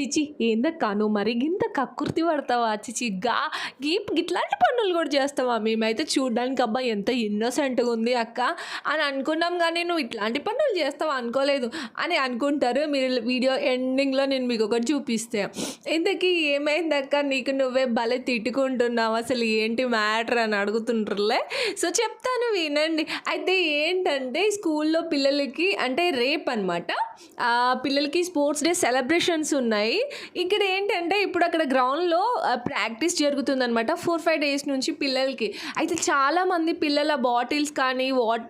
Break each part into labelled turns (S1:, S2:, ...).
S1: చిచి ఏందక్క నువ్వు మరి గింత కక్కుర్తి పడతావా చిచి? గా గీప్ ఇట్లాంటి పనులు కూడా చేస్తావా? మేమైతే చూడడానికి అబ్బా ఎంత ఇన్నోసెంట్గా ఉంది అక్క. అని అనుకున్నాం కానీ నువ్వు ఇట్లాంటి పనులు చేస్తావా? అనుకోలేదు. అని అనుకుంటారు. మీరు వీడియో ఎండింగ్లో నేను మీకు ఒకటి చూపిస్తే. ఇంతకీ ఏమైందక్క నీకు నువ్వే భలే తిట్టుకుంటున్నావు. అసలు ఏంటి మ్యాటర్? అని అడుగుతుంటారులే సో చెప్తాను వినండి. అయితే ఏంటంటే స్కూల్లో పిల్లలకి అంటే రేప్ అనమాట పిల్లలకి స్పోర్ట్స్ డే సెలబ్రేషన్స్ ఉన్నాయి. ఇక్కడ ఏంటంటే ఇప్పుడు అక్కడ గ్రౌండ్లో ప్రాక్టీస్ జరుగుతుందనమాట ఫోర్ ఫైవ్ డేస్ నుంచి పిల్లలకి. అయితే చాలామంది పిల్లల బాటిల్స్ కానీ వాట్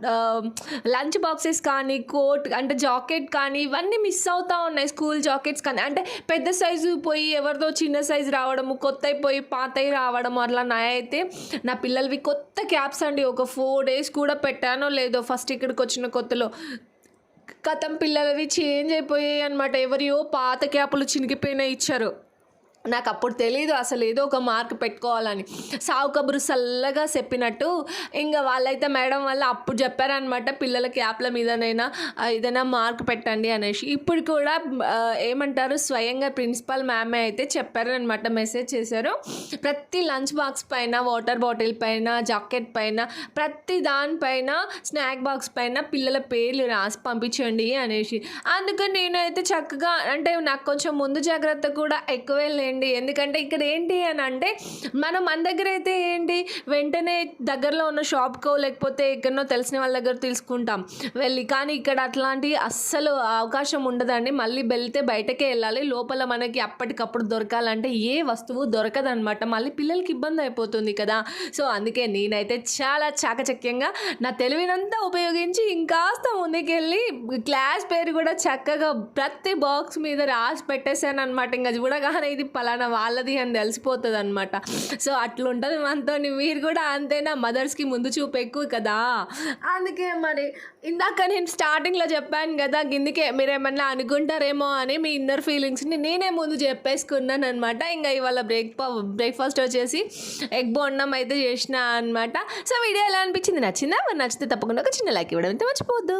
S1: లంచ్ బాక్సెస్ కానీ కోట్ అంటే జాకెట్ కానీ ఇవన్నీ మిస్ అవుతూ ఉన్నాయి స్కూల్ జాకెట్స్ కానీ. అంటే పెద్ద సైజు పోయి ఎవరిదో చిన్న సైజు రావడము కొత్త అయిపోయి పాతవి రావడము అట్లా నా అయితే నా పిల్లలవి కొత్త క్యాప్స్ అండి. ఒక ఫోర్ డేస్ కూడా పెట్టానో లేదో ఫస్ట్ ఇక్కడికి వచ్చిన కొత్తలో. కథం పిల్లలవి చేంజ్ అయిపోయాయి అనమాట ఎవరియో పాత క్యాపులు చినిగిపోయినా ఇచ్చారు. నాకు అప్పుడు తెలియదు అసలు ఏదో ఒక మార్క్ పెట్టుకోవాలని. సావు కబురు చల్లగా చెప్పినట్టు ఇంకా వాళ్ళైతే మేడం వల్ల అప్పుడు చెప్పారనమాట పిల్లల క్యాప్ల మీదనైనా ఏదైనా మార్క్ పెట్టండి అనేసి. ఇప్పుడు కూడా ఏమంటారు స్వయంగా ప్రిన్సిపల్ మ్యామే అయితే చెప్పారనమాట మెసేజ్ చేశారు. ప్రతి లంచ్ బాక్స్ పైన వాటర్ బాటిల్ పైన జాకెట్ పైన ప్రతి దానిపైన స్నాక్ బాక్స్ పైన పిల్లల పేర్లు రాసి పంపించండి అనేసి. అందుకని నేనైతే చక్కగా అంటే నాకు కొంచెం ముందు జాగ్రత్త కూడా ఎక్కువే లేండి ఎందుకంటే ఇక్కడ ఏంటి అని అంటే మనం మన దగ్గర అయితే ఏంటి వెంటనే దగ్గరలో ఉన్న షాప్కో లేకపోతే ఎక్కడనో తెలిసిన వాళ్ళ దగ్గర తీసుకుంటాం. వెళ్ళి కానీ ఇక్కడ అట్లాంటి అస్సలు అవకాశం ఉండదండి. మళ్ళీ వెళ్తే బయటకే వెళ్ళాలి. లోపల మనకి అప్పటికప్పుడు దొరకాలంటే ఏ వస్తువు దొరకదనమాట మళ్ళీ పిల్లలకి ఇబ్బంది అయిపోతుంది కదా. సో అందుకే నేనైతే చాలా చాకచక్యంగా నా తెలివినంతా ఉపయోగించి ఇంకాస్త ముందుకెళ్ళి క్లాస్ పేరు కూడా చక్కగా ప్రతి బాక్స్ మీద రాసి పెట్టేశాను అనమాట ఇంకా చూడగానే ఇది పలానా వాళ్ళది అని తెలిసిపోతుంది అనమాట సో అట్లుంటుంది మనతో మీరు కూడా అంతేనా? మదర్స్కి ముందు చూపు ఎక్కువ కదా? అందుకే మరి ఇందాక నేను స్టార్టింగ్లో చెప్పాను కదా గిందికే మీరు ఏమన్నా అనుకుంటారేమో అని మీ ఇన్నర్ ఫీలింగ్స్ని నేనే ముందు చెప్పేసుకున్నాను అనమాట ఇంకా ఇవాళ బ్రేక్ బ్రేక్ఫాస్ట్ వచ్చేసి ఎగ్ బోండం అయితే చేసిన అనమాట సో వీడియో ఎలా అనిపించింది? నచ్చిందా? మరి నచ్చితే తప్పకుండా ఒక చిన్న లైక్ ఇవ్వడం అయితే మర్చిపోద్దు